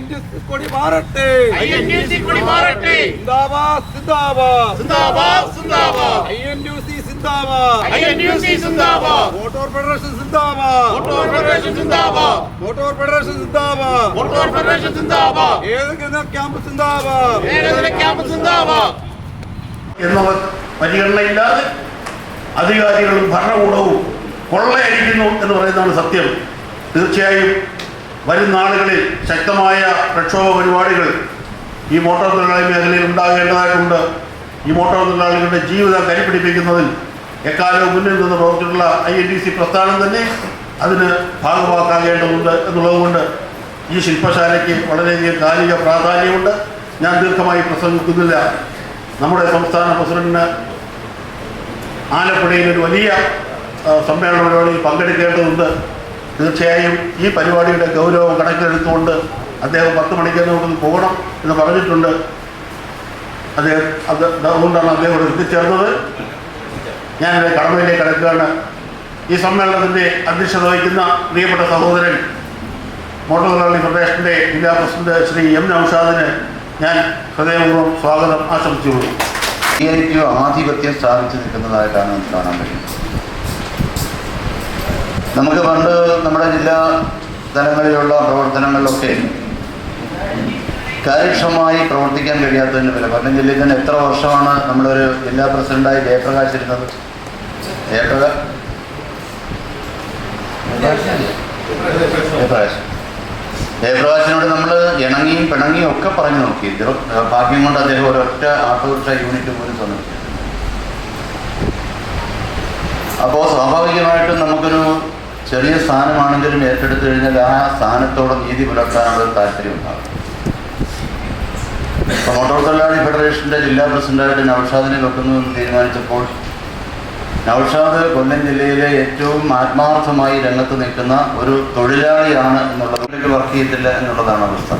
കൊടി മാറട്ടെ. INUC കൊടി മാറട്ടെ. സിന്ദാബാദ് സിന്ദാബാദ്. സിന്ദാബാദ് സിന്ദാബാദ്. ഐ എൻ യു സി സിന്ദാബാദ്. INUC സിന്ദാബാദ്. മോട്ടോർ ഫെഡറേഷൻ സിന്ദാബാദ്. മോട്ടോർ ഫെഡറേഷൻ സിന്ദാബാദ്. മോട്ടോർ ഫെഡറേഷൻ സിന്ദാബാദ്. മോട്ടോർ ഫെഡറേഷൻ സിന്ദാബാദ്. ഏതൊക്കെ ക്യാമ്പ് സിന്ദാബാദ്? ഏകദിന ക്യാമ്പ് സിന്ദാബാദ്? എന്നവർ പരിഗണനയില്ലാതെ അധികാരികളും ഭരണകൂടവും കൊള്ളയടിക്കുന്നു എന്ന് പറയുന്നതാണ് സത്യം. തീർച്ചയായും വരും നാളുകളിൽ ശക്തമായ പ്രക്ഷോഭ പരിപാടികൾ ഈ മോട്ടോർ തൊഴിലാളി മേഖലയിൽ ഉണ്ടാകേണ്ടതായിട്ടുണ്ട്. ഈ മോട്ടോർ തൊഴിലാളികളുടെ ജീവിതം കരിപ്പിടിപ്പിക്കുന്നതിൽ എക്കാലവും മുന്നിൽ നിന്ന് പ്രവർത്തിച്ചിട്ടുള്ള ഐ എൻ ഡി സി പ്രസ്ഥാനം തന്നെ അതിന് ഭാഗമാക്കാകേണ്ടതുണ്ട് എന്നുള്ളതുകൊണ്ട് ഈ ശില്പശാലയ്ക്ക് വളരെയധികം കാലിക പ്രാധാന്യമുണ്ട്. ഞാൻ ദീർഘമായി പ്രസംഗിക്കുന്നില്ല. നമ്മുടെ സംസ്ഥാന പ്രസിഡന്റിന് ആലപ്പുഴയിൽ ഒരു വലിയ സമ്മേളന പരിപാടിയിൽ പങ്കെടുക്കേണ്ടതുണ്ട്. തീർച്ചയായും ഈ പരിപാടിയുടെ ഗൗരവം കണക്കിലെടുത്തുകൊണ്ട് അദ്ദേഹം പത്ത് മണിക്ക് നമുക്ക് പോകണം എന്ന് പറഞ്ഞിട്ടുണ്ട്. അദ്ദേഹം അത് അതുകൊണ്ടാണ് അദ്ദേഹം ഇവിടെ എത്തിച്ചേർന്നത്. ഞാനിവിടെ കടമയിലേക്ക് കിടക്കുകയാണ്. ഈ സമ്മേളനത്തിന്റെ അധ്യക്ഷത വഹിക്കുന്ന പ്രിയപ്പെട്ട സഹോദരൻ മോട്ടോർ തൊഴിലാളി ഫെഡറേഷന്റെ ജില്ലാ പ്രസിഡന്റ് ശ്രീ എം നൌഷാദിന് ഞാൻ ഹൃദയപൂർവം സ്വാഗതം ആശംസിച്ചു ടി ആധിപത്യം സ്ഥാപിച്ചു നിൽക്കുന്നതായിട്ടാണ് നമുക്ക് കാണാൻ കഴിയുന്നത് നമുക്ക് പണ്ട് നമ്മുടെ ജില്ലാ തലങ്ങളിലുള്ള പ്രവർത്തനങ്ങളിലൊക്കെ കാര്യക്ഷമമായി പ്രവർത്തിക്കാൻ കഴിയാത്തതിന് വില. പറഞ്ഞ ജില്ലയിൽ തന്നെ എത്ര വർഷമാണ് നമ്മളൊരു ജില്ലാ പ്രസിഡന്റായി ജയപ്രകാശ് ഇരുന്നത് ജയപ്രകാശ്. ജയപ്രകാശ് ജയപ്രകാശിനോട് നമ്മൾ ഇണങ്ങിയും പിണങ്ങിയും ഒക്കെ പറഞ്ഞു നോക്കി. ഭാഗ്യം കൊണ്ട് അദ്ദേഹം ഒരൊറ്റ ആട്ടോറിക്ഷ യൂണിറ്റ് പോലും സമർപ്പിച്ചു അപ്പോൾ സ്വാഭാവികമായിട്ടും നമുക്കൊരു ചെറിയ സ്ഥാനമാണെങ്കിലും ഏറ്റെടുത്തു കഴിഞ്ഞാൽ ആ സ്ഥാനത്തോടെ നീതി പുലർത്താനുള്ള താല്പര്യം ഉണ്ടാകും. മോട്ടോർ തൊഴിലാളി ഫെഡറേഷന്റെ ജില്ലാ പ്രസിഡന്റായിട്ട് നൌഷാദിനെ വെക്കുന്നു എന്ന് തീരുമാനിച്ചപ്പോൾ നൌഷാദ് കൊല്ലം ജില്ലയിലെ ഏറ്റവും ആത്മാർത്ഥമായി രംഗത്ത് നിൽക്കുന്ന ഒരു തൊഴിലാളിയാണ് എന്നുള്ളത്. വർക്ക് ചെയ്യത്തില്ല എന്നുള്ളതാണ് അവസ്ഥ.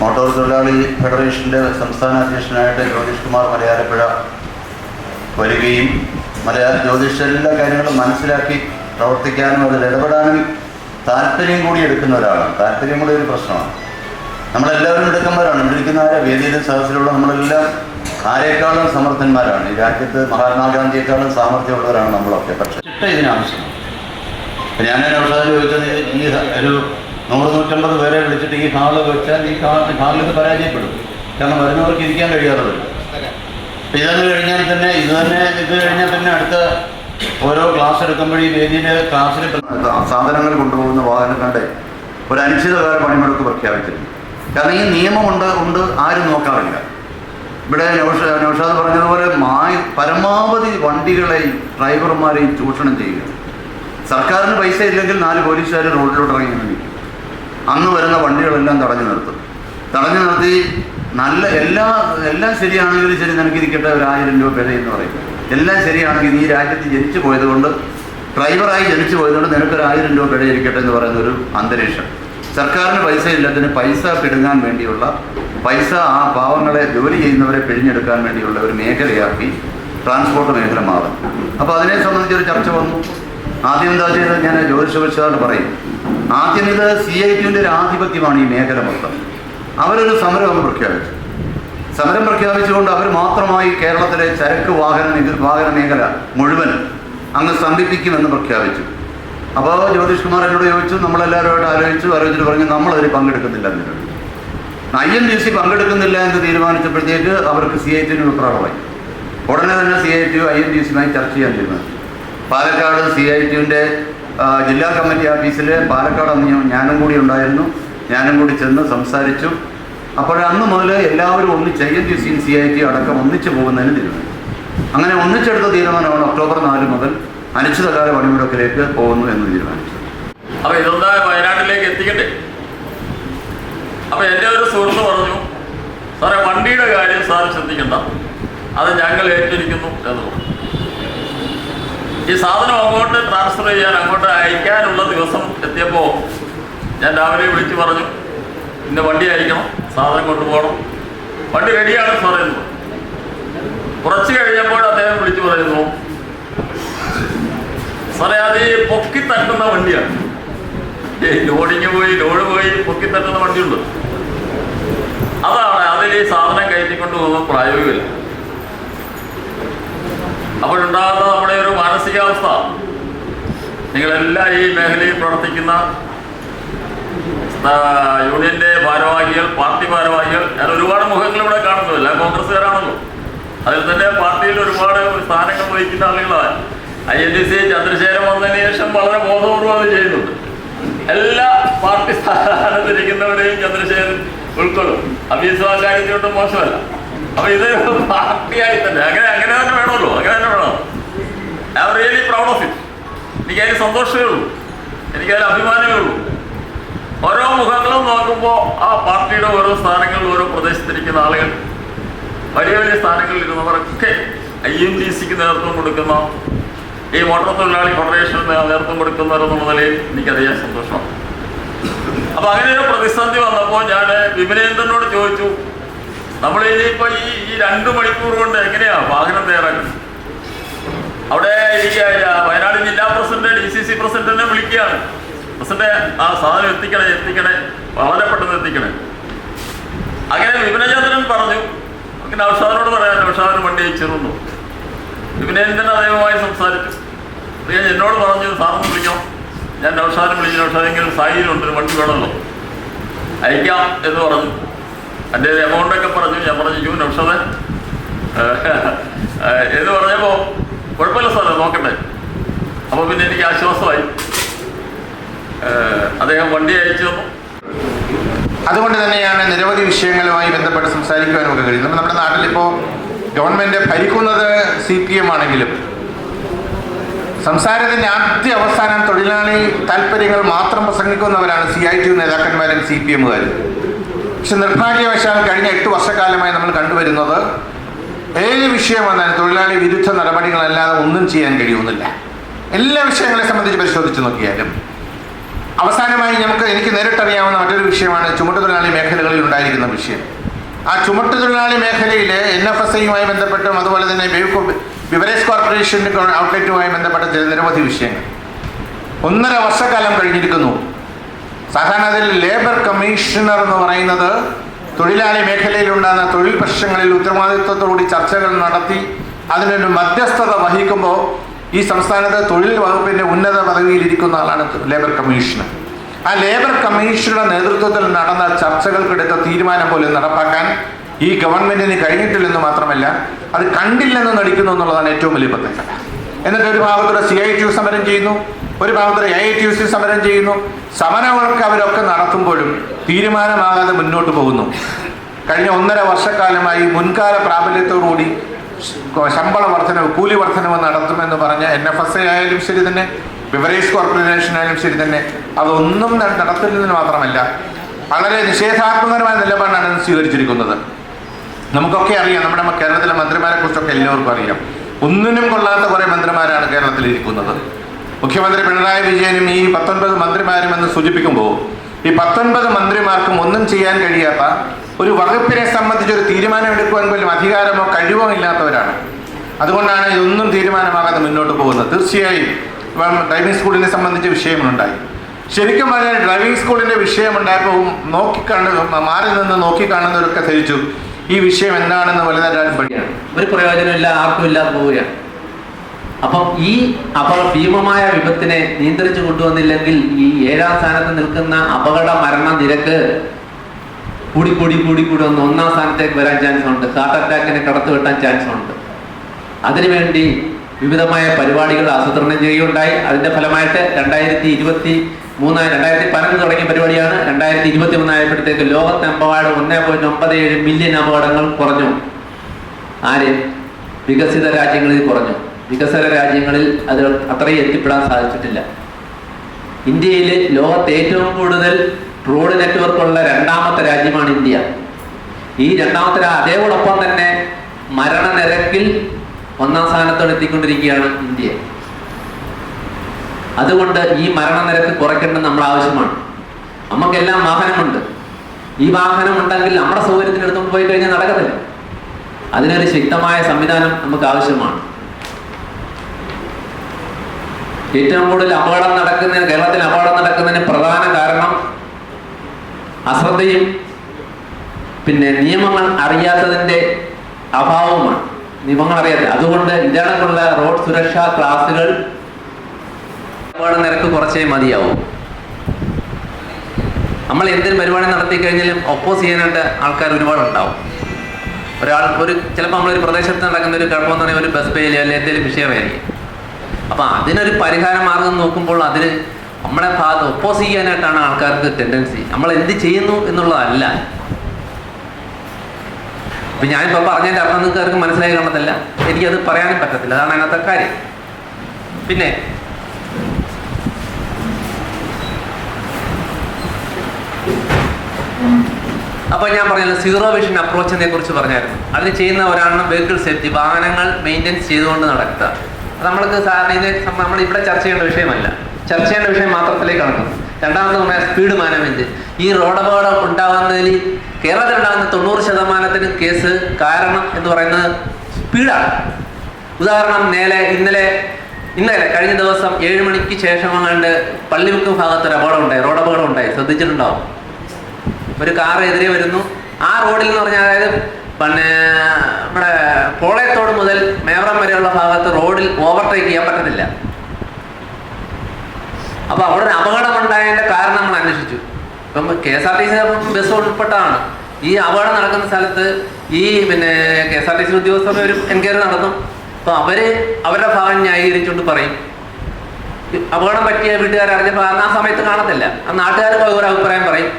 മോട്ടോർ തൊഴിലാളി ഫെഡറേഷന്റെ സംസ്ഥാന അധ്യക്ഷനായിട്ട് ജ്യോതിഷ് കുമാർ മലയാലപ്പുഴ വരികയും മലയാള ജ്യോതിഷ എല്ലാ കാര്യങ്ങളും മനസ്സിലാക്കി പ്രവർത്തിക്കാനും അതിൽ ഇടപെടാനും താല്പര്യം കൂടി എടുക്കുന്ന ഒരാളാണ്. താല്പര്യം കൂടി ഒരു പ്രശ്നമാണ്. നമ്മളെല്ലാവരും എടുക്കുന്നവരാണ് ഇരിക്കുന്ന ആരെ? വേദിയിലും സദസ്സിലുള്ള നമ്മളെല്ലാം ആരെക്കാളും സമർത്ഥന്മാരാണ്. ഈ രാജ്യത്ത് മഹാത്മാഗാന്ധിയെക്കാളും സാമർഥ്യമുള്ളവരാണ് നമ്മളൊക്കെ. പക്ഷേ ചിട്ട ഇതിനാവശ്യമാണ് ഞാൻ അവസാനം ചോദിച്ചത് ഈ ഒരു നൂറ് നൂറ്റമ്പത് പേരെ വിളിച്ചിട്ട് ഈ ഹാൾ വെച്ചാൽ ഈ ഹാളിൽ ഇത് പരാജയപ്പെടും. കാരണം വരുന്നവർക്ക് ഇരിക്കാൻ കഴിയാറില്ല ഇതെന്ന് കഴിഞ്ഞാൽ തന്നെ ഇത് തന്നെ ഇത് കഴിഞ്ഞാൽ തന്നെ അടുത്ത ഓരോ ക്ലാസ് എടുക്കുമ്പോഴും ഈ വേദിയിൽ ക്ലാസ്സിൽ സാധനങ്ങൾ കൊണ്ടുപോകുന്ന വാഹനങ്ങളുടെ ഒരു അനിശ്ചിതകാല പണിമുടക്ക് പ്രഖ്യാപിച്ചിരുന്നു. കാരണം ഈ നിയമം ഉണ്ട് ഉണ്ട് ആരും നോക്കാറില്ല. ഇവിടെ നൗഷ നൗഷാദ് പറഞ്ഞതുപോലെ മായ പരമാവധി വണ്ടികളെയും ഡ്രൈവർമാരെയും ചൂഷണം ചെയ്യുക. സർക്കാരിന് പൈസ ഇല്ലെങ്കിൽ നാല് പോലീസുകാർ റോഡിലോട്ട് ഇറങ്ങി നിൽക്കും അന്ന് വരുന്ന വണ്ടികളെല്ലാം തടഞ്ഞു നിർത്തും. തടഞ്ഞു നിർത്തി നല്ല എല്ലാ എല്ലാം ശരിയാണെങ്കിലും ശരി നിനക്കിരിക്കട്ടെ ഒരു ആയിരം രൂപ പിഴ എന്ന് പറയും എല്ലാം ശരിയാക്കി നീ രാജ്യത്ത് ജനിച്ചു പോയതുകൊണ്ട് ഡ്രൈവറായി ജനിച്ചു പോയതുകൊണ്ട് നിനക്കൊരു ആയിരം രൂപ പിഴ ഇരിക്കട്ടെ എന്ന് പറയുന്ന ഒരു അന്തരീക്ഷം. സർക്കാരിന് പൈസ ഇല്ലാത്തതിന് പൈസ പിടുങ്ങാൻ വേണ്ടിയുള്ള പൈസ ആ പാവങ്ങളെ ജോലി ചെയ്യുന്നവരെ പിഴിഞ്ഞെടുക്കാൻ വേണ്ടിയുള്ള ഒരു മേഖലയാക്കി ട്രാൻസ്പോർട്ട് മേഖല മാറും. അപ്പോൾ അതിനെ സംബന്ധിച്ചൊരു ചർച്ച വന്നു. ആദ്യം എന്താ ചെയ്തത്? ഞാൻ ജ്യോതിഷവശാണ് പറയും. ആദ്യം ഇത് സി ഐ ടിന്റെ ഒരു ആധിപത്യമാണ് ഈ മേഖല മൊത്തം. അവരൊരു സമരം പ്രഖ്യാപിച്ചു. സമരം പ്രഖ്യാപിച്ചുകൊണ്ട് അവർ മാത്രമായി കേരളത്തിലെ ചരക്ക് വാഹന വാഹന മേഖല മുഴുവൻ അങ്ങ് സ്തംഭിപ്പിക്കുമെന്ന് പ്രഖ്യാപിച്ചു. അപ്പോൾ ജ്യോതിഷ് കുമാർ എന്നോട് ചോദിച്ചു നമ്മളെല്ലാവരുമായിട്ട് ആലോചിച്ചു ആലോചിച്ചിട്ട് പറഞ്ഞു നമ്മളതിൽ പങ്കെടുക്കുന്നില്ല എന്നിട്ട് ഐ എൻ ഡി സി പങ്കെടുക്കുന്നില്ല എന്ന് തീരുമാനിച്ചപ്പോഴത്തേക്ക് അവർക്ക് സി ഐ ടിന് ഉത്തരവായി ഉടനെ തന്നെ C I T I N D സിയുമായി ചർച്ച ചെയ്യാൻ തീരുമാനിച്ചു. പാലക്കാട് സി ഐ ടിയുടെ ജില്ലാ കമ്മിറ്റി ഓഫീസിൽ പാലക്കാട് അന്ന് ഞാനും കൂടി ഉണ്ടായിരുന്നു. ഞാനും കൂടി ചെന്ന് സംസാരിച്ചു. അപ്പോൾ അന്ന് മുതൽ എല്ലാവരും ഒന്നിച്ച് ഐ എൻ ഡി സിയും സി ഐ ടി അടക്കം ഒന്നിച്ച് പോകുന്നതിന് തീരുമാനം. അങ്ങനെ ഒന്നിച്ചെടുത്ത തീരുമാനമാണ് ഒക്ടോബർ നാല് മുതൽ അനിശ്ചിതകാല പണിമുടക്കിലേക്ക് പോകുന്നു എന്ന് തീരുമാനിച്ചു. അപ്പൊ ഇതൊന്ന് വയനാട്ടിലേക്ക് എത്തിക്കട്ടെ. അപ്പൊ എന്റെ ഒരു സുഹൃത്ത് പറഞ്ഞു സാറേ വണ്ടിയുടെ കാര്യം സാർ ശ്രദ്ധിക്കണ്ട അത് ഞങ്ങൾ ഏറ്റിരിക്കുന്നു എന്ന് പറഞ്ഞു. ഈ സാധനം അങ്ങോട്ട് ട്രാൻസ്ഫർ ചെയ്യാൻ അങ്ങോട്ട് അയക്കാനുള്ള ദിവസം എത്തിയപ്പോൾ ഞാൻ രാവിലെ വിളിച്ചു പറഞ്ഞു ഇന്ന വണ്ടി അയക്കണം. സാധനം കൊണ്ടുപോകണം. വണ്ടി റെഡിയാണ് സാറേ എന്ന് കുറച്ച് കഴിഞ്ഞപ്പോൾ അദ്ദേഹം വിളിച്ചു പറയുന്നു സാറേ അത് ഈ പൊക്കി തട്ടുന്ന വണ്ടിയാണ്. ലോഡിങ് പോയി ലോഡ് പോയി പൊക്കി പൊക്കിത്തട്ടുന്ന വണ്ടിയുണ്ട്. അതാണ് അതിൽ ഈ സാധനം കയറ്റിക്കൊണ്ട് പോകുന്നത് പ്രായോഗികമില്ല അപ്പോഴുണ്ടാകുന്ന നമ്മുടെ ഒരു മാനസികാവസ്ഥ. നിങ്ങളെല്ലാം ഈ മേഖലയിൽ പ്രവർത്തിക്കുന്ന യൂണിയന്റെ ഭാരവാഹികൾ പാർട്ടി ഭാരവാഹികൾ ഞാൻ ഒരുപാട് മുഖങ്ങൾ ഇവിടെ കാണുന്നു. എല്ലാം കോൺഗ്രസ്സുകാരാണല്ലോ. അതിൽ തന്നെ പാർട്ടിയിൽ ഒരുപാട് സ്ഥാനങ്ങൾ വഹിക്കുന്ന ആളുകളാണ്. I N D C Chandrasekharan വന്നതിന് ശേഷം വളരെ ബോധപൂർവം അത് ചെയ്യുന്നുണ്ട്. എല്ലാ പാർട്ടി സ്ഥാനത്തിരിക്കുന്നവരെയും ചന്ദ്രശേഖരൻ ഉൾക്കൊള്ളും. അഭ്യസകാര്യത്തിലോട്ടും മോശമല്ല. അപ്പൊ ഇത് പാർട്ടിയായി തന്നെ. അങ്ങനെ അങ്ങനെ തന്നെ വേണമല്ലോ. അങ്ങനെ തന്നെ വേണം? I really proud of it എനിക്കതിന് സന്തോഷമേ ഉള്ളൂ. എനിക്കതിൽ അഭിമാനമേ ഉള്ളൂ. ഓരോ മുഖങ്ങളും നോക്കുമ്പോൾ ആ പാർട്ടിയുടെ ഓരോ സ്ഥാനങ്ങളിൽ ഓരോ പ്രദേശത്തിരിക്കുന്ന ആളുകൾ വലിയ വലിയ സ്ഥാനങ്ങളിൽ ഇരുന്നവരൊക്കെ ഐ എം ഡി സിക്ക് നേതൃത്വം കൊടുക്കുന്ന ഈ മോട്ടോർ തൊഴിലാളി ഫെഡറേഷന് നേതൃത്വം കൊടുക്കുന്നവരെന്നുള്ള നിലയിൽ എനിക്കറിയാൻ സന്തോഷമാണ്. അപ്പൊ അങ്ങനെ ഒരു പ്രതിസന്ധി വന്നപ്പോൾ ഞാൻ വിമലേന്ദ്രനോട് ചോദിച്ചു നമ്മൾ ഇനിയിപ്പോ ഈ ഈ രണ്ട് മണിക്കൂർ കൊണ്ട് എങ്ങനെയാ വാഹനം തയ്യാറാക്കുന്നത്? അവിടെ ഈ വയനാട് ജില്ലാ പ്രസിഡന്റ് ഡി സി സി പ്രസിഡന്റിനെ വിളിക്കുകയാണ്. പ്രസിഡന്റ് ആ സാധനം എത്തിക്കണേ എത്തിക്കണേ. വളരെ പെട്ടെന്ന് എത്തിക്കണേ. അങ്ങനെ വിപിനചന്ദ്രൻ പറഞ്ഞു അങ്ങനെ നൗഷാദിനോട് പറയാൻ നൗഷാദിന് വണ്ടി അയച്ചിരുന്നു. വിപിനേന്ദ്രൻ അദ്ദേഹവുമായി സംസാരിച്ചു. അദ്ദേഹം എന്നോട് പറഞ്ഞു സാറിന് വിളിക്കണം ഞാൻ നൗഷാദിനെ വിളിച്ചു നൗഷാദെങ്കിലും സാഹചര്യമുണ്ട്. ഒരു വണ്ടി വേണമല്ലോ. അയക്കാം എന്ന് പറഞ്ഞു. എന്റെ എമൗണ്ടൊക്കെ പറഞ്ഞു. ഞാൻ പറഞ്ഞു ജൂൻ ഔഷധ എന്ന് പറഞ്ഞപ്പോൾ കുഴപ്പമില്ല സാറേ നോക്കട്ടെ. അപ്പോൾ പിന്നെ എനിക്ക് ആശ്വാസമായി. അദ്ദേഹം വണ്ടി അയച്ചു അതുകൊണ്ട് തന്നെയാണ് നിരവധി വിഷയങ്ങളുമായി ബന്ധപ്പെട്ട് സംസാരിക്കുവാൻ നമുക്ക് കഴിയുന്നത്. നമ്മുടെ നാട്ടിലിപ്പോൾ ഗവൺമെന്റ് ഭരിക്കുന്നത് സി പി എം ആണെങ്കിലും സംസാരത്തിന്റെ ആദ്യ അവസാനം തൊഴിലാളി താല്പര്യങ്ങൾ മാത്രം പ്രസംഗിക്കുന്നവരാണ് സി ഐ ടി നേതാക്കന്മാരും സി പി എമ്മുകാരും. പക്ഷെ നിർഭാഗ്യവശാൽ കഴിഞ്ഞ എട്ട് വർഷക്കാലമായി നമ്മൾ കണ്ടുവരുന്നത് ഏത് വിഷയം വന്നാലും തൊഴിലാളി വിരുദ്ധ നടപടികളല്ലാതെ ഒന്നും ചെയ്യാൻ കഴിയുന്നില്ല. എല്ലാ വിഷയങ്ങളെ സംബന്ധിച്ച് പരിശോധിച്ച് നോക്കിയാലും അവസാനമായി നമുക്ക് എനിക്ക് നേരിട്ടറിയാവുന്ന മറ്റൊരു വിഷയമാണ് ചുമട്ടുതൊഴിലാളി മേഖലകളിൽ ഉണ്ടായിരിക്കുന്ന വിഷയം. ആ ചുമട്ടുതൊഴിലാളി മേഖലയിൽ എൻ എഫ് എസ് ഐയുമായി ബന്ധപ്പെട്ടും അതുപോലെ തന്നെ ബെവ്കോ- ബിവറേജ് കോർപ്പറേഷന്റെ ഔട്ട്ലെറ്റുമായി ബന്ധപ്പെട്ട നിരവധി വിഷയങ്ങൾ. ഒന്നര വർഷക്കാലം കഴിഞ്ഞിരിക്കുന്നു. സാധാരണ അതിൽ ലേബർ കമ്മീഷണർ എന്ന് പറയുന്നത് തൊഴിലാളി മേഖലയിലുണ്ടാകുന്ന തൊഴിൽ പ്രശ്നങ്ങളിൽ ഉത്തരവാദിത്വത്തോടുകൂടി ചർച്ചകൾ നടത്തി അതിനൊരു മധ്യസ്ഥത വഹിക്കുമ്പോൾ ഈ സംസ്ഥാനത്ത് തൊഴിൽ വകുപ്പിന്റെ ഉന്നത പദവിയിലിരിക്കുന്ന ആളാണ് ലേബർ കമ്മീഷണർ ആ ലേബർ കമ്മീഷണറുടെ നേതൃത്വത്തിൽ നടന്ന ചർച്ചകൾക്കെടുത്ത തീരുമാനം പോലും നടപ്പാക്കാൻ ഈ ഗവൺമെന്റിന് കഴിഞ്ഞിട്ടില്ലെന്ന് മാത്രമല്ല അത് കണ്ടില്ലെന്ന് നടിക്കുന്നു എന്നുള്ളതാണ് ഏറ്റവും വലിയ പ്രത്യേകത. എന്നിട്ട് ഒരു ഭാഗത്തൂടെ സി ഐ ടി യു സമരം ചെയ്യുന്നു ഒരു ഭാഗത്തൂടെ A I T U C സമരം ചെയ്യുന്നു. സമരങ്ങൾക്ക് അവരൊക്കെ നടത്തുമ്പോഴും തീരുമാനമാകാതെ മുന്നോട്ട് പോകുന്നു. കഴിഞ്ഞ ഒന്നര വർഷക്കാലമായി മുൻകാല പ്രാബല്യത്തോടുകൂടി ശമ്പള വർധനവ് കൂലി വർധനവ് നടത്തുമെന്ന് പറഞ്ഞ എൻ എഫ് എസ് എ ആയാലും ശരി തന്നെ ബിവറേജ് കോർപ്പറേഷൻ ആയാലും ശരി തന്നെ അതൊന്നും നടത്തുന്നതിന് മാത്രമല്ല വളരെ നിഷേധാത്മകമായ നിലപാടാണ് സ്വീകരിച്ചിരിക്കുന്നത്. നമുക്കൊക്കെ അറിയാം നമ്മുടെ കേരളത്തിലെ മന്ത്രിമാരെ കുറിച്ചൊക്കെ എല്ലാവർക്കും അറിയാം. ഒന്നിനും കൊള്ളാത്ത കുറേ മന്ത്രിമാരാണ് കേരളത്തിൽ ഇരിക്കുന്നത്. മുഖ്യമന്ത്രി പിണറായി വിജയനും ഈ പത്തൊൻപത് മന്ത്രിമാരും എന്ന് സൂചിപ്പിക്കുമ്പോൾ ഈ പത്തൊൻപത് മന്ത്രിമാർക്കും ഒന്നും ചെയ്യാൻ കഴിയാത്ത ഒരു വകുപ്പിനെ സംബന്ധിച്ച് ഒരു തീരുമാനമെടുക്കുവാൻ പോലും അധികാരമോ കഴിവോ ഇല്ലാത്തവരാണ്. അതുകൊണ്ടാണ് ഇതൊന്നും തീരുമാനമാകാതെ മുന്നോട്ട് പോകുന്നത്. തീർച്ചയായും ഡ്രൈവിംഗ് സ്കൂളിനെ സംബന്ധിച്ച് വിഷയങ്ങളുണ്ടായി. ശരിക്കും പറഞ്ഞാൽ ഡ്രൈവിംഗ് സ്കൂളിന്റെ വിഷയമുണ്ടായപ്പോൾ നോക്കിക്കാണു മാറി നിന്ന് നോക്കിക്കാണുന്നവരൊക്കെ ധരിച്ചു. ഈ വിഷയം എന്താണെന്ന് വലുതായിട്ട് പഠിക്കണം. ഒരു പ്രയോജനമില്ല ആർക്കും ഇല്ലാതെ പോവുകയാണ്. അപ്പം ഈ അപകട ഭീമമായ വിപത്തിനെ നിയന്ത്രിച്ചു കൊണ്ടുവന്നില്ലെങ്കിൽ ഈ ഏഴാം സ്ഥാനത്ത് നിൽക്കുന്ന അപകട മരണ നിരക്ക് കൂടി കൂടി കൂടി കൂടി വന്ന് ഒന്നാം സ്ഥാനത്തേക്ക് വരാൻ ചാൻസ് ഉണ്ട്. ഹാർട്ട് അറ്റാക്കിനെ കടത്തു വെട്ടാൻ ചാൻസ് ഉണ്ട്. അതിനുവേണ്ടി വിവിധമായ പരിപാടികൾ ആസൂത്രണം ചെയ്യുകയുണ്ടായി. അതിന്റെ ഫലമായിട്ട് രണ്ടായിരത്തി ഇരുപത്തി മൂന്ന് രണ്ടായിരത്തി പതിനൊന്ന് തുടങ്ങിയ പരിപാടിയാണ് രണ്ടായിരത്തി ഇരുപത്തി മൂന്നായപ്പോഴത്തേക്ക് ലോകത്തെമ്പാട് ഒന്നേ പോയിന്റ് ഒമ്പത് ഏഴ് മില്യൺ അപകടങ്ങൾ കുറഞ്ഞു. ആര്? വികസിത രാജ്യങ്ങളിൽ കുറഞ്ഞു. വികസന രാജ്യങ്ങളിൽ അത് അത്രയും എത്തിപ്പെടാൻ സാധിച്ചിട്ടില്ല. ഇന്ത്യയിൽ ലോകത്ത് ഏറ്റവും കൂടുതൽ റോഡ് നെറ്റ്വർക്ക് ഉള്ള രണ്ടാമത്തെ രാജ്യമാണ് ഇന്ത്യ. ഈ രണ്ടാമത്തെ രാ- തന്നെ മരണനിരക്കിൽ ഒന്നാം സ്ഥാനത്തോടെ എത്തിക്കൊണ്ടിരിക്കുകയാണ് ഇന്ത്യ. അതുകൊണ്ട് ഈ മരണനിരക്ക് കുറയ്ക്കേണ്ടത് നമ്മുടെ ആവശ്യമാണ്. നമുക്കെല്ലാം വാഹനമുണ്ട്. ഈ വാഹനം ഉണ്ടെങ്കിൽ നമ്മുടെ സൗകര്യത്തിന് പോയി കഴിഞ്ഞാൽ നടക്കത്തില്ല. അതിനൊരു ശക്തമായ സംവിധാനം നമുക്ക് ആവശ്യമാണ്. ഏറ്റവും കൂടുതൽ അപകടം നടക്കുന്നതിന് കേരളത്തിൽ അപകടം നടക്കുന്നതിന് പ്രധാന കാരണം അശ്രദ്ധയും പിന്നെ നിയമങ്ങൾ അറിയാത്തതിന്റെ അഭാവമാണ് നിയമങ്ങൾ അറിയാതെ അതുകൊണ്ട് ഇതടക്കമുള്ള റോഡ് സുരക്ഷാ ക്ലാസുകൾ നിരക്ക് കുറച്ചേ മതിയാവും. നമ്മൾ എന്തിനും പരിപാടി നടത്തി കഴിഞ്ഞാലും ഒപ്പോസ് ചെയ്യാനായിട്ട് ആൾക്കാർ ഒരുപാടുണ്ടാവും. ഒരാൾ ഒരു ചിലപ്പോൾ നമ്മളൊരു പ്രദേശത്ത് നടക്കുന്ന ഒരു കുഴപ്പമെന്ന് പറയുന്ന ഒരു ബസ് ഫെയിലോ അല്ലെങ്കിൽ എന്തെങ്കിലും വിഷയമായിരിക്കും അപ്പം അതിനൊരു പരിഹാര മാർഗം നോക്കുമ്പോൾ അതിന് നമ്മുടെ ഭാഗത്ത് ഒപ്പോസ് ചെയ്യാനായിട്ടാണ് ആൾക്കാർക്ക് ടെൻഡൻസി നമ്മൾ എന്ത് ചെയ്യുന്നു എന്നുള്ളതല്ല. ഇപ്പം ഞാനിപ്പോൾ പറഞ്ഞതിന്റെ അർത്ഥം നിങ്ങൾക്ക് മനസ്സിലായി കാണത്തില്ല എനിക്കത് പറയാനും പറ്റത്തില്ല. അതാണ് അതിനകത്തെ കാര്യം. പിന്നെ അപ്പോൾ ഞാൻ പറഞ്ഞല്ലോ സീറോ വിഷൻ അപ്രോച്ചിനെ കുറിച്ച് പറഞ്ഞായിരുന്നു. അതിന് ചെയ്യുന്ന ഒരാളാണ് വെഹിക്കിൾ സേഫ്റ്റി വാഹനങ്ങൾ മെയിന്റെനൻസ് ചെയ്തുകൊണ്ട് നടക്കുക. അത് നമ്മൾക്ക് സാധാരണ ഇത് നമ്മൾ ഇവിടെ ചർച്ച ചെയ്യേണ്ട വിഷയമല്ല. ചർച്ച ചെയ്യേണ്ട വിഷയം മാത്രത്തിലേക്ക് കടക്കും രണ്ടാമത് പറയാം സ്പീഡ് മാനേജ്മെന്റ് ഈ റോഡ് അപകടം ഉണ്ടാകുന്നതിൽ കേരളത്തിൽ ഉണ്ടാകുന്ന തൊണ്ണൂറ് ശതമാനത്തിന് കേസ് കാരണം എന്ന് പറയുന്നത് സ്പീഡാണ് ഉദാഹരണം നേരെ ഇന്നലെ ഇന്നലെ കഴിഞ്ഞ ദിവസം ഏഴ് മണിക്ക് ശേഷം പള്ളിമുക്ക് ഭാഗത്ത് ഒരു അപകടം ഉണ്ടായി. റോഡ് അപകടം ഉണ്ടായി. ശ്രദ്ധിച്ചിട്ടുണ്ടാവും. ഒരു കാർ എതിരെ വരുന്നു. ആ റോഡിൽ എന്ന് പറഞ്ഞാൽ അതായത് പിന്നെ നമ്മുടെ പോളയത്തോട് മുതൽ മേവറം വരെയുള്ള ഭാഗത്ത് റോഡിൽ ഓവർടേക്ക് ചെയ്യാൻ പറ്റത്തില്ല. അപ്പൊ അവിടെ ഒരു കാരണം നമ്മൾ അന്വേഷിച്ചു. ഇപ്പം K S R T C bus ഉൾപ്പെട്ടതാണ് ഈ അപകടം നടക്കുന്ന സ്ഥലത്ത് ഈ പിന്നെ K S R T C ഉദ്യോഗസ്ഥർ ഒരു എൻക്വയറി നടത്തും അപ്പൊ അവർ അവരുടെ ഭാഗം ന്യായീകരിച്ചുകൊണ്ട് പറയും. അപകടം പറ്റിയ വീട്ടുകാർ അറിഞ്ഞപ്പോൾ ആ സമയത്ത് കാണത്തില്ല. ആ നാട്ടുകാർക്ക് ഒരു അഭിപ്രായം പറയും.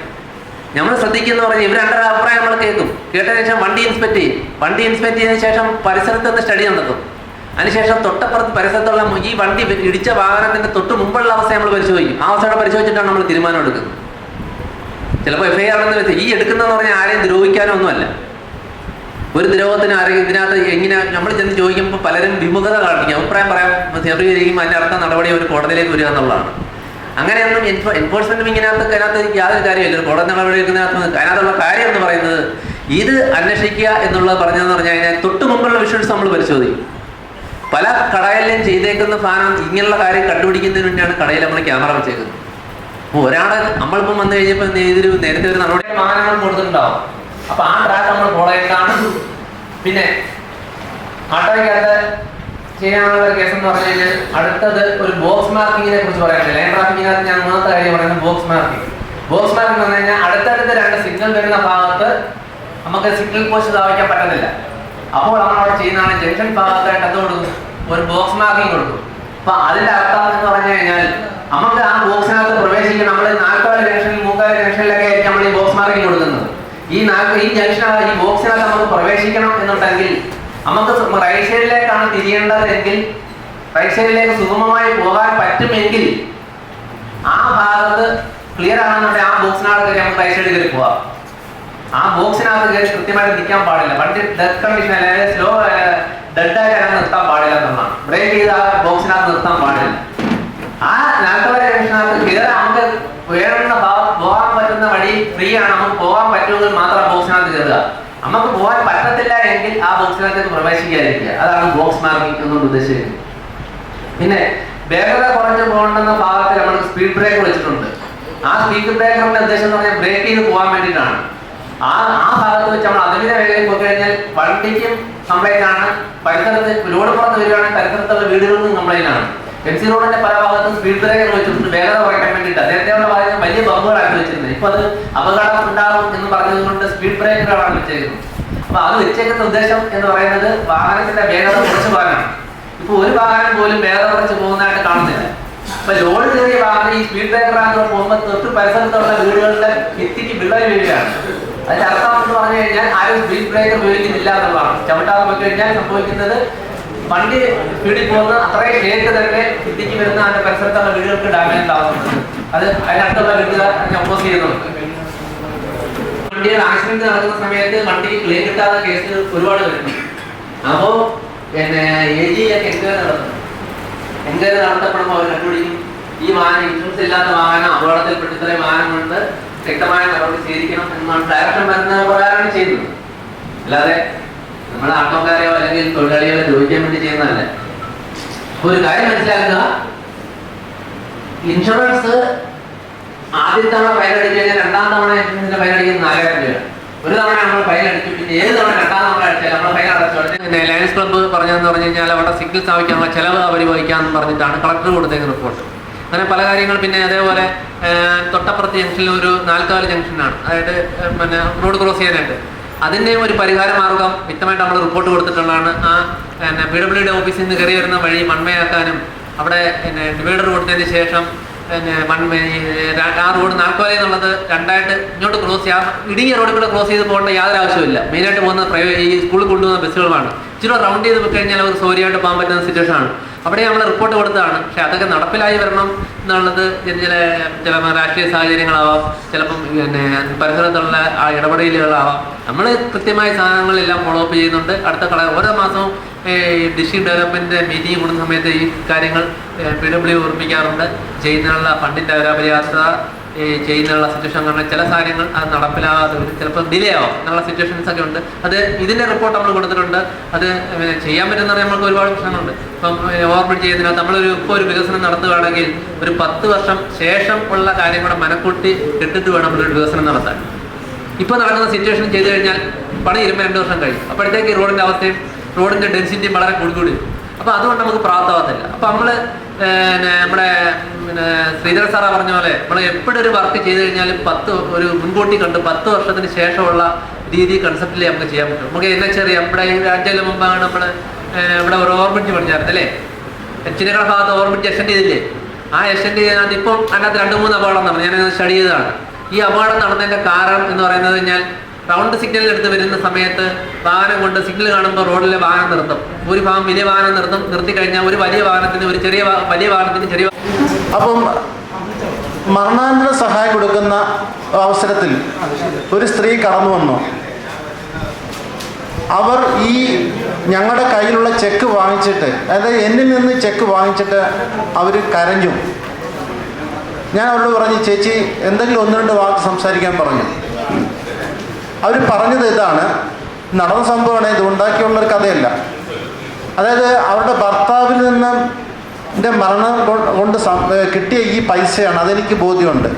നമ്മൾ ശ്രദ്ധിക്കുന്ന പറഞ്ഞാൽ ഇവർ രണ്ടര അഭിപ്രായം നമ്മൾ കേൾക്കും. കേട്ടതിന് ശേഷം വണ്ടി ഇൻസ്പെക്ട് ചെയ്യും. വണ്ടി ഇൻസ്പെക്ട് ചെയ്തതിനു ശേഷം പരിസരത്ത് സ്റ്റഡി നടത്തും. അതിനുശേഷം തൊട്ടപ്പുറത്ത് പരിസരത്തുള്ള ഈ വണ്ടി ഇടിച്ച വാഹനത്തിന്റെ തൊട്ട് മുമ്പുള്ള അവസ്ഥ നമ്മൾ പരിശോധിക്കും. ആ അവസ്ഥയുടെ പരിശോധിച്ചിട്ടാണ് നമ്മൾ തീരുമാനം എടുക്കുന്നത്. ചിലപ്പോൾ എഫ് ഐ ആർ എന്ന് വെച്ചാൽ ഈ എടുക്കുന്നതെന്ന് പറഞ്ഞാൽ ആരെയും ദ്രോഹിക്കാനോ ഒന്നുമല്ല ഒരു ദ്രോഹത്തിന് ആരെങ്കിലും ഇതിനകത്ത് എങ്ങനെ നമ്മൾ ചെന്ന് ചോദിക്കുമ്പോൾ പലരും വിമുഖത കാണിക്കും. അഭിപ്രായം പറയാം ചെറിയും അതിന്റെ അർത്ഥം നടപടി ഒരു കോടതിയിലേക്ക് വരിക എന്നുള്ളതാണ്. അങ്ങനെയൊന്നും എൻഫോഴ്സ്മെന്റ് ഇങ്ങനകത്ത് അതിനകത്ത് യാതൊരു കാര്യമില്ല ഒരു കോടതി നടപടി എടുക്കുന്നതിനകത്ത് അതിനകത്തുള്ള കാര്യം എന്ന് പറയുന്നത് ഇത് അന്വേഷിക്കുക എന്നുള്ളത് പറഞ്ഞതെന്ന് പറഞ്ഞു കഴിഞ്ഞാൽ തൊട്ട് മുമ്പുള്ള വിഷ്വൽസ് നമ്മൾ പരിശോധിക്കും. പല കടയിലും ചെയ്തേക്കുന്ന സാധനം ഇങ്ങനെയുള്ള കാര്യം കണ്ടുപിടിക്കുന്നതിന് വേണ്ടിയാണ് കടയിൽ നമ്മൾ ക്യാമറ വെച്ചേക്കുന്നത്. അപ്പൊ ഒരാളെ നമ്മളിപ്പം വന്നു കഴിഞ്ഞപ്പോൾ ഇതൊരു നേരത്തെ ഒരു നടപടി വാഹനങ്ങൾ കൊടുത്തിട്ടുണ്ടാവും. അപ്പൊ ആ ട്രാക്ക് നമ്മൾ ഫോളോ ചെയ്താണ് പിന്നെ ആട്ടോയ്ക്കകത്ത് ചെയ്യാനുള്ള കേസ് എന്ന് പറഞ്ഞു കഴിഞ്ഞാൽ അടുത്തത് ഒരു ബോക്സ് മാർക്കിങ്ങിനെ കുറിച്ച് പറയാനുണ്ട്. ലൈൻ ട്രാഫിക്കിനകത്ത് ഞാൻ മൂന്നാമത്തെ കാര്യം പറയുന്നത് ബോക്സ് മാർക്കിംഗ് ബോക്സ് മാർക്കിംഗ് എന്ന് പറഞ്ഞു കഴിഞ്ഞാൽ അടുത്തടുത്ത് രണ്ട് സിഗ്നൽ വരുന്ന ഭാഗത്ത് നമുക്ക് സിഗ്നൽ പോസ്റ്റ് സ്ഥാപിക്കാൻ പറ്റുന്നില്ല അപ്പോൾ നമ്മൾ അവിടെ ചെയ്യുന്നതാണ് ജംഗ്ഷൻ ഭാഗത്തായിട്ട് എന്ത് കൊടുക്കും? ഒരു ബോക്സ് മാർക്കിംഗ് കൊടുക്കും. അപ്പൊ അതിന്റെ അർത്ഥം എന്ന് പറഞ്ഞു കഴിഞ്ഞാൽ നമുക്ക് ആ ബോക്സിനകത്ത് പ്രവേശിക്കണം നമ്മൾ നാൽപ്പത് ജംഗ്ഷനിൽ മൂക്കാൽ ജംഗ്ഷനിലൊക്കെ ആയിരിക്കും നമ്മൾ ഈ ബോക്സ് മാർക്കിംഗ് കൊടുക്കുന്നത്. ഈ നാൽപ്പത് ഈ ജംഗ്ഷനകത്ത് ഈ ബോക്സിനകത്ത് നമുക്ക് പ്രവേശിക്കണം എന്നുണ്ടെങ്കിൽ നമുക്ക് റൈറ്റ് സൈഡിലേക്കാണ് തിരിയേണ്ടതെങ്കിൽ റൈറ്റ് സൈഡിലേക്ക് സുഗമമായി പോകാൻ പറ്റുമെങ്കിൽ ആ ഭാഗത്ത് ക്ലിയർ ആണെന്നുണ്ടെങ്കിൽ ആ ബോക്സിനകത്ത് നമുക്ക് റൈറ്റ് സൈഡിൽ കയറി പോവാം ആ ബോക്സിനകത്ത് കയറി കൃത്യമായിട്ട് നിൽക്കാൻ പാടില്ല. വണ്ടി ഡെത്ത് കണ്ടീഷൻ അല്ലെങ്കിൽ സ്ലോ ഡെഡായിട്ട് അങ്ങനെ നിർത്താൻ പാടില്ല എന്നുള്ളതാണ്. ബ്രേക്ക് ചെയ്ത് ആ ബോക്സിനകത്ത് നിർത്താൻ പാടില്ല. ആ നാട്ടുകാരനകത്ത് ജംഗ്ഷനകത്ത് കയറി നമുക്ക് വേണമെന്ന പോകാൻ പറ്റുന്ന വഴി ഫ്രീ ആണ്. നമുക്ക് പോകാൻ പറ്റുമെങ്കിൽ മാത്രം ബോക്സിനകത്ത് കയറുക നമുക്ക് പോകാൻ പറ്റത്തില്ല എങ്കിൽ ആ ബോക്സിനകത്ത് പ്രവേശിക്കാതിരിക്കുക. അതാണ് ബോക്സ് മാർക്കിംഗ് എന്നുകൊണ്ട് ഉദ്ദേശിക്കുന്നത്. പിന്നെ വേഗത കുറഞ്ഞു പോകേണ്ടെന്ന ഭാഗത്ത് നമ്മൾ സ്പീഡ് ബ്രേക്ക് വെച്ചിട്ടുണ്ട്. ആ സ്പീഡ് ബ്രേക്കറിന്റെ ഉദ്ദേശം എന്ന് പറഞ്ഞാൽ ബ്രേക്ക് ചെയ്ത് പോകാൻ വേണ്ടിയിട്ടാണ്. ആ ആ ഭാഗത്ത് വെച്ച് നമ്മൾ അമിത വേഗതയിൽ പോയി കഴിഞ്ഞാൽ വണ്ടിക്കും കംപ്ലൈന്റ് ആണ് പരിസരത്ത് ലോഡ് പുറത്ത് വരികയാണെങ്കിൽ പരിസരത്തുള്ള വീടുകൾക്കും നിന്ന് ആണ് എം സി റോഡിന്റെ പല ഭാഗത്തും സ്പീഡ് ബ്രേക്കർ വെച്ചിട്ടുണ്ട് വേഗത കുറയ്ക്കാൻ വേണ്ടിയിട്ട്. നേരത്തെയുള്ള ഭാഗത്ത് വലിയ ബമ്പുകളാക്കി വെച്ചിരുന്നത്. ഇപ്പൊ അത് അപകടം ഉണ്ടാകും എന്ന് പറഞ്ഞത് കൊണ്ട് സ്പീഡ് ബ്രേക്കറാണ് വെച്ചേക്കുന്നത്. അപ്പൊ അത് വെച്ചേക്കുന്ന ഉദ്ദേശം എന്ന് പറയുന്നത് വാഹനത്തിന്റെ വേഗത കുറച്ച് പോകാനാണ് ഇപ്പൊ ഒരു വാഹനം പോലും വേഗത കുറച്ച് പോകുന്നതായിട്ട് കാണുന്നില്ല. അപ്പൊ ലോഡ് കയറിയ വാഹനം ഈ സ്പീഡ് ആകുമ്പോൾ പോകുമ്പോൾ തൊട്ട് പരിസരത്തുള്ള വീടുകളുടെ ഭിത്തിക്ക് വിള്ളൽ വീഴുകയാണ്. അതിന്റെ അർത്ഥം എന്ന് പറഞ്ഞു കഴിഞ്ഞാൽ ആരും സ്പീഡ് ബ്രേക്കർ ഉപയോഗിക്കുന്നില്ല എന്നുള്ളതാണ്. ചവിട്ടാതെ പോയി കഴിഞ്ഞാൽ സംഭവിക്കുന്നത് വണ്ടി സ്പീഡിൽ പോകുന്ന അത്രയും ഷേക്ക് തന്നെ ഭിത്തിക്ക് വരുന്ന അതിന്റെ പരിസരത്തുള്ള വീടുകൾക്ക് ഡാമേജ് ഉണ്ടാകുന്നുണ്ട്. അത് അതിനടുത്തുള്ള വീട്ടുകാർ അപ്പോസ് ചെയ്യുന്നുണ്ട്. വണ്ടിയിൽ ആക്സിഡന്റ് നടക്കുന്ന സമയത്ത് വണ്ടി ക്ലെയിം കിട്ടാത്ത കേസ് ഒരുപാട് വരുന്നു. അപ്പോ പിന്നെ എ ജി ഒക്കെ എൻക്വയറി നടത്തുന്നു എൻക്വയറി നടത്തപ്പെടുമ്പോൾ അവർ കണ്ടുപിടിക്കും? ഈ വാഹനം ഇൻഷുറൻസ് ഇല്ലാത്ത വാഹനം അപകടത്തിൽപ്പെട്ട് ഇത്രയും വാഹനമുണ്ട്. വ്യക്തമായ നടപടി സ്വീകരിക്കണം എന്നാണ് ഡയറക്ടർ വരുന്ന പ്രകാരമാണ് ചെയ്യുന്നത്. അല്ലാതെ നമ്മൾ ആട്ടോക്കാരെയോ അല്ലെങ്കിൽ തൊഴിലാളികളെ ദ്രോഹിക്കാൻ വേണ്ടി ചെയ്യുന്നതല്ല. ഒരു കാര്യം മനസ്സിലാക്കുക. ഇൻഷുറൻസ് ആദ്യ തവണ ഫയൽ അടിച്ചു കഴിഞ്ഞാൽ രണ്ടാം തവണ ഇൻഷുറൻസിന്റെ ഫയൽ അടിക്കുന്നത് നാലായിരം രൂപയാണ്. ഒരു തവണ നമ്മൾ ഫയൽ അടിച്ചു. പിന്നെ ഏത് തവണ രണ്ടാം തവണ അടിച്ചാൽ നമ്മൾ ഫയൽ അടച്ചു. പിന്നെ ലയൻസ് ക്ലബ്ബ് പറഞ്ഞതെന്ന് പറഞ്ഞു കഴിഞ്ഞാൽ അവിടെ സിഗ്നൽ സ്ഥാപിക്കാനുള്ള ചെലവ് അവർ പറഞ്ഞിട്ടാണ് കളക്ടർ കൊടുത്തേക്കുന്ന റിപ്പോർട്ട് അങ്ങനെ പല കാര്യങ്ങൾ പിന്നെ അതേപോലെ തൊട്ടപ്പുറത്ത് ജംഗ്ഷനിൽ ഒരു നാൽക്കാൽ ജംഗ്ഷനാണ്. അതായത് പിന്നെ റോഡ് ക്രോസ് ചെയ്യാനായിട്ട്. അതിന്റെയും ഒരു പരിഹാര മാർഗം വ്യക്തമായിട്ട് നമ്മൾ റിപ്പോർട്ട് കൊടുത്തിട്ടുള്ളതാണ്. ആ പിന്നെ പി ഡബ്ല്യു ഡി ഓഫീസിൽ നിന്ന് കയറി വരുന്ന വഴി മൺമയാക്കാനും അവിടെ പിന്നെ ഡിവൈഡർ കൊടുത്തതിന് ശേഷം പിന്നെ മൺമ ആ റോഡ് നാൽക്കാല എന്നുള്ളത് രണ്ടായിട്ട് ഇങ്ങോട്ട് ക്രോസ് ചെയ്യാം. ഇടുങ്ങിയ റോഡിൽ കൂടെ ക്രോസ് ചെയ്ത് പോകേണ്ട യാതൊരു ആവശ്യമില്ല മെയിനായിട്ട് പോകുന്ന പ്രൈവ ഈ സ്കൂളിൽ കൊണ്ടുപോകുന്ന ബസ്സുകളാണ് ഇച്ചിരി റൗണ്ട് ചെയ്ത് കഴിഞ്ഞാൽ അവർ സോറിയായിട്ട് പോകാൻ പറ്റുന്ന സിറ്റുവേഷൻ ആണ്. അവിടെ നമ്മൾ റിപ്പോർട്ട് കൊടുത്തതാണ്. പക്ഷെ അതൊക്കെ നടപ്പിലായി വരണം എന്നുള്ളത് ചില ചില ചില രാഷ്ട്രീയ സാഹചര്യങ്ങളാവാം ചിലപ്പം പിന്നെ പരിസരത്തുള്ള ആ ഇടപെടലുകളാവാം. നമ്മൾ കൃത്യമായ സാധനങ്ങളെല്ലാം ഫോളോ അപ്പ് ചെയ്യുന്നുണ്ട്. അടുത്ത കളർ ഓരോ മാസവും ഡിസ്ട്രിക്ട് ഡെവലപ്മെന്റ് മീറ്റിംഗ് കൂടുന്ന സമയത്ത് ഈ കാര്യങ്ങൾ പി ഡബ്ല്യു ഓർമ്മിക്കാറുണ്ട്. ചെയ്യുന്നതിനുള്ള ഫണ്ടിന്റെ അപര്യാപ്തത ഈ ചെയ്യുന്നതിനുള്ള സിറ്റുവേഷൻ കാരണം ചില കാര്യങ്ങൾ അത് നടപ്പിലാകാതെ വരും. ചിലപ്പോൾ ഡിലേ ആവും. എന്നുള്ള സിറ്റുവേഷൻസ് ഒക്കെ ഉണ്ട്. അത് ഇതിന്റെ റിപ്പോർട്ട് നമ്മൾ കൊടുത്തിട്ടുണ്ട്. അത് ചെയ്യാൻ പറ്റുന്ന നമുക്ക് ഒരുപാട് പ്രശ്നങ്ങളുണ്ട്. ഇപ്പം ഓവർബിഡ് ചെയ്യുന്നതിനകത്ത് നമ്മളൊരു ഇപ്പോൾ ഒരു വികസനം നടത്തുകയാണെങ്കിൽ ഒരു പത്ത് വർഷം ശേഷം ഉള്ള കാര്യം കൂടെ മനക്കൂട്ടി ഇട്ടിട്ട് വേണം നമ്മളൊരു വികസനം നടത്താൻ. ഇപ്പോൾ നടക്കുന്ന സിറ്റുവേഷൻ ചെയ്തു കഴിഞ്ഞാൽ പണി ഇരുമ്പോൾ രണ്ട് വർഷം കഴിയും അപ്പോഴത്തേക്ക് റോഡിന്റെ അവസ്ഥയും റോഡിന്റെ ഡെൻസിറ്റിയും വളരെ കൂടിക്കൂടി കൂടി അപ്പോൾ അതുകൊണ്ട് നമുക്ക് പ്രാപ്തമാകത്തില്ല. അപ്പോൾ നമ്മൾ നമ്മുടെ പിന്നെ ശ്രീധര സാറ പറഞ്ഞ പോലെ നമ്മൾ എപ്പോഴും ഒരു വർക്ക് ചെയ്ത് കഴിഞ്ഞാൽ പത്ത് ഒരു മുൻകൂട്ടി കണ്ട് പത്ത് വർഷത്തിന് ശേഷമുള്ള രീതി കൺസെപ്റ്റിലേ നമുക്ക് ചെയ്യാൻ പറ്റും നമുക്ക് എന്നെ ചെറിയ നമ്മുടെ രാജ്യം മുമ്പാണ് നമ്മൾ ഇവിടെ ഒരു ഓർബിറ്റ് പഠിച്ചായിരുന്നു അല്ലേ ചിന്നക്കട ഭാഗത്ത് ഓർബിറ്റ് എക്സ്റ്റെൻഡ് ചെയ്തില്ലേ? ആ എക്സ്റ്റെൻഡ് ചെയ്യുന്നത് ഇപ്പം അതിനകത്ത് രണ്ട് മൂന്ന് അപകടം നടന്നു. ഞാനത് സ്റ്റഡി ചെയ്തതാണ്. ഈ അപകടം നടന്നതിന്റെ കാരണം എന്ന് പറയുന്നത് ഞാൻ റൗണ്ട് സിഗ്നൽ എടുത്ത് വരുന്ന സമയത്ത് വാഹനം കൊണ്ട് സിഗ്നൽ കാണുമ്പോൾ റോഡിലെ വാഹനം നിർത്തും. ഒരു ഭാഗം വലിയ വാഹനം നിർത്തും. നിർത്തി കഴിഞ്ഞാൽ ഒരു വലിയ വാഹനത്തിന് ഒരു ചെറിയ വലിയ വാഹനത്തിന് ചെറിയ അപ്പം മരണാനന്തര സഹായം കൊടുക്കുന്ന അവസരത്തിൽ ഒരു സ്ത്രീ കടന്നു വന്നു. അവർ ഈ ഞങ്ങളുടെ കയ്യിലുള്ള ചെക്ക് വാങ്ങിച്ചിട്ട് അതായത് എന്നിൽ നിന്ന് ചെക്ക് വാങ്ങിച്ചിട്ട് അവർ കരഞ്ഞു. ഞാൻ അവരോട് പറഞ്ഞു ചേച്ചി എന്തെങ്കിലും ഒന്ന് രണ്ട് വാക്ക് സംസാരിക്കാൻ പറഞ്ഞു. അവർ പറഞ്ഞത് ഇതാണ്. നടന്ന സംഭവമാണ് ഇത് ഉണ്ടാക്കിയുള്ളൊരു കഥയല്ല. അതായത് അവരുടെ ഭർത്താവിൽ നിന്ന് എന്റെ മരണം കൊണ്ട് കിട്ടിയ ഈ പൈസയാണ്. അതെനിക്ക് ബോധ്യമുണ്ട്.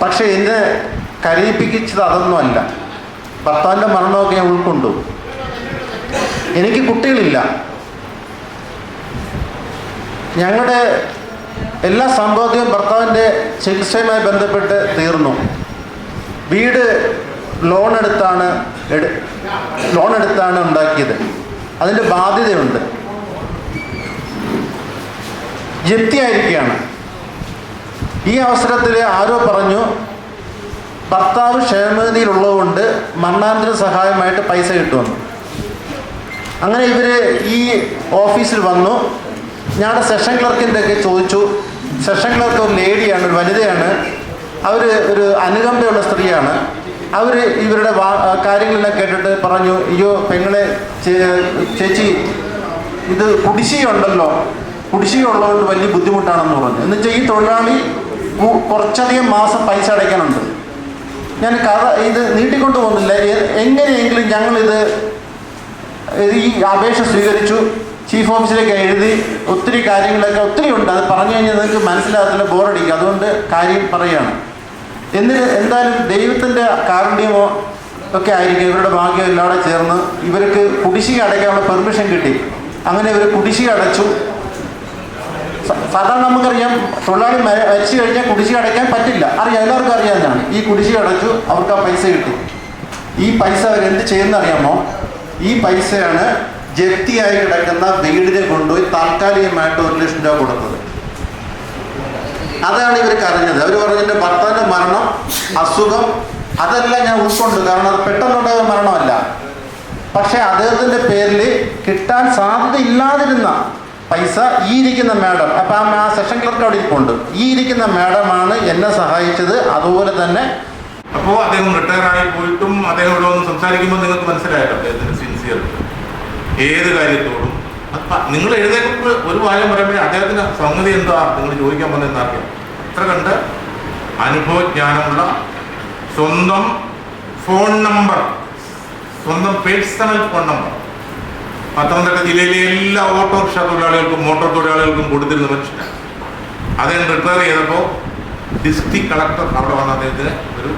പക്ഷേ എന്നെ കരയിപ്പിച്ചത് അതൊന്നുമല്ല ഭർത്താവിന്റെ മരണമൊക്കെ ഞാൻ ഉൾക്കൊണ്ടു. എനിക്ക് കുട്ടികളില്ല. ഞങ്ങളുടെ എല്ലാ സമ്പാദ്യവും ഭർത്താവിന്റെ ചികിത്സയുമായി ബന്ധപ്പെട്ട് തീർന്നു. വീട് ലോൺ എടുത്താണ് ലോൺ എടുത്താണ് ഉണ്ടാക്കിയത്. അതിന്റെ ബാധ്യതയുണ്ട്. ജപ്തിയായിരിക്കുകയാണ് ഈ അവസരത്തിൽ ആരോ പറഞ്ഞു ഭർത്താവ് ക്ഷേമനിധിയിലുള്ളതുകൊണ്ട് മരണാന്തര സഹായമായിട്ട് പൈസ കിട്ടുമെന്ന്. അങ്ങനെ ഇവർ ഈ ഓഫീസിൽ വന്നു. ഞങ്ങളുടെ സെഷൻ ക്ലർക്കിന്റെ ഒക്കെ ചോദിച്ചു. സെഷൻ ക്ലർക്ക് ഒരു ലേഡിയാണ് ഒരു വനിതയാണ്. അവർ ഒരു അനുകമ്പയുള്ള സ്ത്രീയാണ്. അവർ ഇവരുടെ കാര്യങ്ങളെല്ലാം കേട്ടിട്ട് പറഞ്ഞു അയ്യോ പെങ്ങളെ ചേച്ചി ഇത് കുടിശ്ശിയുണ്ടല്ലോ കുടിശ്ശിയുള്ളതുകൊണ്ട് വലിയ ബുദ്ധിമുട്ടാണെന്ന് പറഞ്ഞു. എന്ന് വെച്ചാൽ ഈ തൊഴിലാളി കുറച്ചധികം മാസം പൈസ അടയ്ക്കാനുണ്ട്. ഞാൻ കഥ ഇത് നീട്ടിക്കൊണ്ടു പോകുന്നില്ല എങ്ങനെയെങ്കിലും ഞങ്ങളിത് ഈ അപേക്ഷ സ്വീകരിച്ചു. ചീഫ് ഓഫീസിലേക്ക് എഴുതി ഒത്തിരി കാര്യങ്ങളൊക്കെ ഒത്തിരി ഉണ്ട്. അത് പറഞ്ഞു കഴിഞ്ഞാൽ നിങ്ങൾക്ക് മനസ്സിലാകത്തില്ല ബോറടിക്കും. അതുകൊണ്ട് കാര്യം പറയുകയാണ്. എന്നിട്ട് എന്തായാലും ദൈവത്തിന്റെ കാരുണ്യമോ ഒക്കെ ആയിരിക്കും ഇവരുടെ ഭാഗ്യം എല്ലാവിടെ ചേർന്ന് ഇവർക്ക് കുടിശ്ശിക അടയ്ക്കാനുള്ള പെർമിഷൻ കിട്ടി. അങ്ങനെ ഇവർ കുടിശ്ശിക അടച്ചു. സാധാരണ നമുക്കറിയാം തൊഴിലാളി മര- മരിച്ചു കഴിഞ്ഞാൽ കുടിശ്ശിക അടയ്ക്കാൻ പറ്റില്ല. അറിയാം എല്ലാവർക്കും അറിയാവുന്നതാണ് ഈ കുടിശ്ശിക അടച്ചു അവർക്ക് ആ പൈസ കിട്ടി. ഈ പൈസ അവരെന്ത് ചെയ്യുന്ന അറിയാമോ? ഈ പൈസയാണ് ജപ്തിയായി കിടക്കുന്ന വീടിനെ കൊണ്ടുപോയി താൽക്കാലികമായിട്ട് ഒരു ലക്ഷം രൂപ കൊടുത്തത്. അതാണ് ഇവർ കരഞ്ഞത്. അവർ പറഞ്ഞിട്ട് ഭർത്താവിന്റെ മരണം അസുഖം അതെല്ലാം ഞാൻ ഉൾക്കൊണ്ട്. കാരണം അത് പെട്ടെന്നുണ്ടായ മരണമല്ല. പക്ഷേ അദ്ദേഹത്തിന്റെ പേരിൽ കിട്ടാൻ സാധ്യത ഇല്ലാതിരുന്ന പൈസ ഈ ഇരിക്കുന്ന മാഡം അപ്പം ആ സെഷൻ ക്ലർക്ക് അവിടെ ഇരിപ്പുണ്ട്. ഈ ഇരിക്കുന്ന മാഡമാണ് എന്നെ സഹായിച്ചത്. അതുപോലെ തന്നെ അപ്പോൾ അദ്ദേഹം റിട്ടയർ ആയി പോയിട്ടും അദ്ദേഹം ഇവിടെ വന്ന് സംസാരിക്കുമ്പോൾ നിങ്ങൾക്ക് മനസ്സിലായല്ലോ സിൻസിയർ ഏത് കാര്യത്തോടും നിങ്ങൾ എഴുതേക്കുമ്പോൾ ഒരു കാര്യം പറയുമ്പോൾ അദ്ദേഹത്തിന്റെ സംഗതി എന്താ? നിങ്ങൾ ചോദിക്കാൻ വന്നതെന്ന് അറിയാം അത്ര കണ്ട് അനുഭവജ്ഞാനമുള്ള സ്വന്തം ഫോൺ നമ്പർ സ്വന്തം പേഴ്സണൽ ഫോൺ നമ്പർ പത്തനംതിട്ട ജില്ലയിലെ എല്ലാ ഓട്ടോറിക്ഷ തൊഴിലാളികൾക്കും മോട്ടോർ തൊഴിലാളികൾക്കും കൊടുത്തിരുന്ന മനുഷ്യനാണ് അദ്ദേഹം റിട്ടയർ ചെയ്തപ്പോൾ ഡിസ്ട്രിക്ട് കളക്ടർ അവിടെ വന്ന അദ്ദേഹത്തിന് ഒരു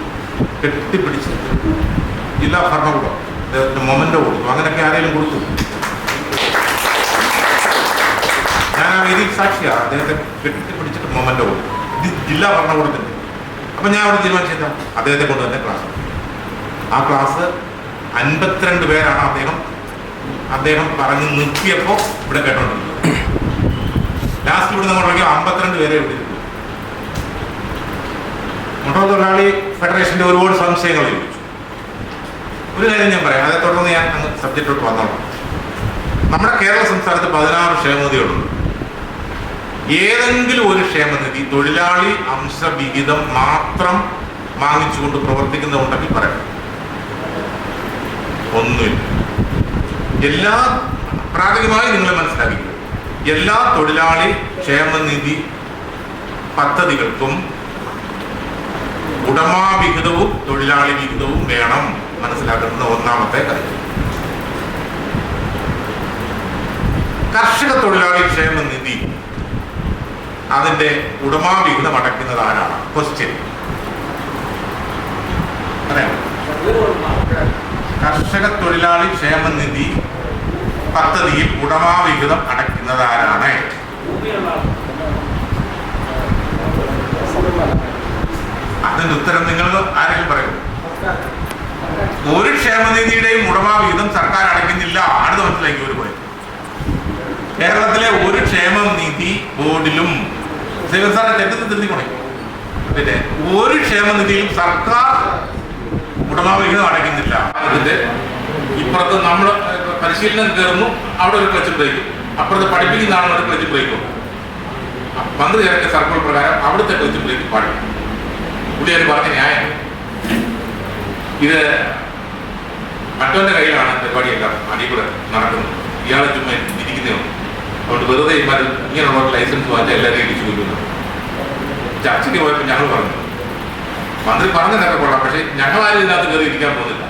കെട്ടിപ്പിടിച്ച് ജില്ലാ ഭരണകൂടം അദ്ദേഹത്തിന് മൊമെന്റോ കൊടുത്തു. അങ്ങനെയൊക്കെ ആരെങ്കിലും കൊടുത്തു? ഞാൻ ആ വേദി സാക്ഷിയാണ് അദ്ദേഹത്തെ കെട്ടിപ്പിടിച്ചിട്ട് മൊമെന്റ് പോകും ഇത് ജില്ലാ ഭരണകൂടത്തിന്റെ അപ്പം ഞാൻ അവിടെ തീരുമാനിച്ചത് അദ്ദേഹത്തെ കൊണ്ട് തന്നെ ക്ലാസ് ആ ക്ലാസ് അൻപത്തിരണ്ട് പേരാണ് അദ്ദേഹം അദ്ദേഹം പറഞ്ഞു നിർത്തിയപ്പോൾ ഇവിടെ കേട്ടോണ്ടിരുന്നത് ലാസ്റ്റ് ഇവിടെ നമ്മൾ നോക്കിയാൽ അമ്പത്തിരണ്ട് പേരെ ഇവിടെ മോട്ടോർ തൊഴിലാളി ഫെഡറേഷന്റെ ഒരുപാട് സംശയങ്ങൾ ചോദിച്ചു. ഒരു കാര്യം ഞാൻ പറയാം. അതേ തുടർന്ന് ഞാൻ സബ്ജക്റ്റോട്ട് വന്നോളാം. നമ്മുടെ കേരള സംസ്ഥാനത്ത് പതിനാറ് ക്ഷേമനിധികളുണ്ട്. ഏതെങ്കിലും ഒരു ക്ഷേമനിധി തൊഴിലാളി അംശവിഹിതം മാത്രം വാങ്ങിച്ചുകൊണ്ട് പ്രവർത്തിക്കുന്നുണ്ടെങ്കിൽ പറയാം ഒന്നുമില്ല. എല്ലാ പ്രാഥമികമായി നിങ്ങൾ മനസ്സിലാക്കിക്കുക എല്ലാ തൊഴിലാളി ക്ഷേമനിധി പദ്ധതികൾക്കും ഉടമാവിഹിതവും തൊഴിലാളി വിഹിതവും വേണം മനസ്സിലാക്കുന്ന ഒന്നാമത്തെ കാര്യം. കർഷക തൊഴിലാളി ക്ഷേമ നിധി അതിന്റെ ഉടമാ വിഹിതം അടയ്ക്കുന്നത് ആരാണ്? ക്വസ്റ്റ്യൻ കർഷക തൊഴിലാളി ക്ഷേമനിധി പദ്ധതിയിൽ ഉടമാവിഹിതം അടയ്ക്കുന്നത് ആരാണ്? അതിന്റെ ഉത്തരം നിങ്ങൾ ആരെങ്കിലും പറയും. ഒരു ക്ഷേമനിധിയുടെയും ഉടമാവിഹിതം സർക്കാർ അടയ്ക്കുന്നില്ല. അടുത്ത മനസ്സിലാക്കി ഒരു പോയി കേരളത്തിലെ ഒരു ക്ഷേമനിധി ബോർഡിലും സേവൻ സാറെ തെറ്റത്ത് തിരുത്തിക്കൊണേ പിന്നെ ഒരു ക്ഷേമനിധിയും സർക്കാർ ഉടമാ വിഹിതം അടയ്ക്കുന്നില്ല. അതിന്റെ ഇപ്പുറത്ത് നമ്മൾ പരിശീലനം കയറുന്നു അവിടെ ഒരു ക്ലച്ച് ബ്രേക്കും. അപ്പുറത്ത് പഠിപ്പിക്കുന്ന ആളുടെ ഒരു ക്ലച്ച് ബ്രേക്കും മന്ത്രി ഇറക്കിയ സർക്കിൾ പ്രകാരം അവിടുത്തെ ക്ലച്ച് ബ്രേക്ക് പാടില്ല. പുള്ളിയാർ പറഞ്ഞ ന്യായം. ഇത് മറ്റവന്റെ കയ്യിലാണ് പരിപാടിയെല്ലാം അടിയിൽ കൂടെ നടക്കുന്നത്. ഇയാളെ ചുമ്മാ ഇരിക്കുന്നേ ഉള്ളൂ. അതുകൊണ്ട് വെറുതെ ഇമാർ ഇങ്ങനെയുള്ള ലൈസൻസ് വാങ്ങിച്ച എല്ലാവരെയും ഇടിച്ചു കൊല്ലുന്നു ചർച്ചയ്ക്ക് പോയപ്പോൾ ഞങ്ങൾ പറഞ്ഞു മന്ത്രി പറഞ്ഞതൊക്കെ കൊള്ളാം പക്ഷേ ഞങ്ങളാരും ഇതിനകത്ത് കയറി ഇരിക്കാൻ പോകുന്നില്ല.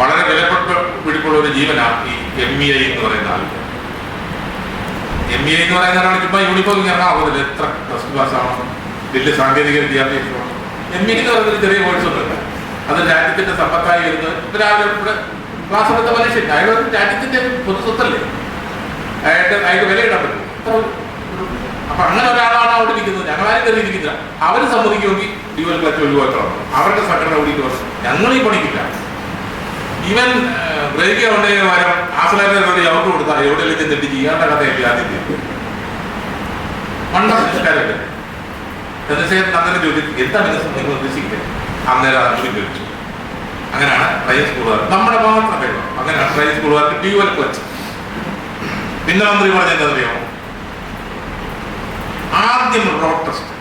വളരെ വിലപ്പെട്ട പിടിപ്പുള്ള ഒരു ജീവനാണ് ഈ എം ഇ ഐ എന്ന് പറയുന്ന ആൾ എം ഇ ഐ എന്ന് പറയുന്ന ആളാണ് ചുമ്മാ യൂണിഫോം ഇറങ്ങാൻ ആവുന്നില്ല എത്ര പ്ലസ് ടു പാസ്സാവണം വലിയ സാങ്കേതിക വിദ്യാഭ്യാസമാണ് എം ഇ എന്ന് പറയുന്നൊരു ചെറിയ കോഴ്സ് ഉണ്ട് അത് രാജ്യത്തിന്റെ സമ്പത്തായി വരുന്നത്. രാവിലെ ക്ലാസ് എടുത്ത മനുഷ്യൻ അയാൾ രാജ്യത്തിന്റെ പൊതു സ്വത്തല്ലേ അയാൾക്ക് വില ഇടാൻ പറ്റും. അപ്പൊ അങ്ങനെ ഒരാളാണ് അവിടെ ഇരിക്കുന്നത്. ഞങ്ങളാരും കയറി ഇരിക്കില്ല അവർ സമ്മതിക്കുമെങ്കിൽ ഡ്യൂവൽ ക്ലച്ച് ഒഴിവാക്കണം അവരുടെ സംഘടന വന്നു ഞങ്ങൾ ഈ പണിക്കില്ല. ഇവൻ ബ്രേക്ക് ഉണ്ടെങ്കിൽ വരാം. ആശ്രയത്തോട് അവർക്ക് കൊടുത്താൽ എവിടെയെങ്കിലും ചെന്നിട്ട് ചെയ്യാത്ത കഥയല്ല ആദ്യം മണ്ട സംസ്കാരമല്ലേ ചന്ദ്രശേഖരൻ അന്നേരം ചോദിച്ചു എന്താ വികസനം നിങ്ങൾ ഉദ്ദേശിക്കുന്നത്? അന്നേരം അതുകൂടി ചോദിച്ചു. അങ്ങനെയാണ് പ്രൈവറ്റ് സ്കൂളുകാർ നമ്മുടെ മാത്രം പേര് അങ്ങനെയാണ് പ്രൈവറ്റ് സ്കൂളുകാർക്ക് ഡ്യുവൽ ക്ലച്ച്. പിന്നെ മന്ത്രി പറഞ്ഞത് അറിയാമോ ആദ്യം റോഡ് ടെസ്റ്റ്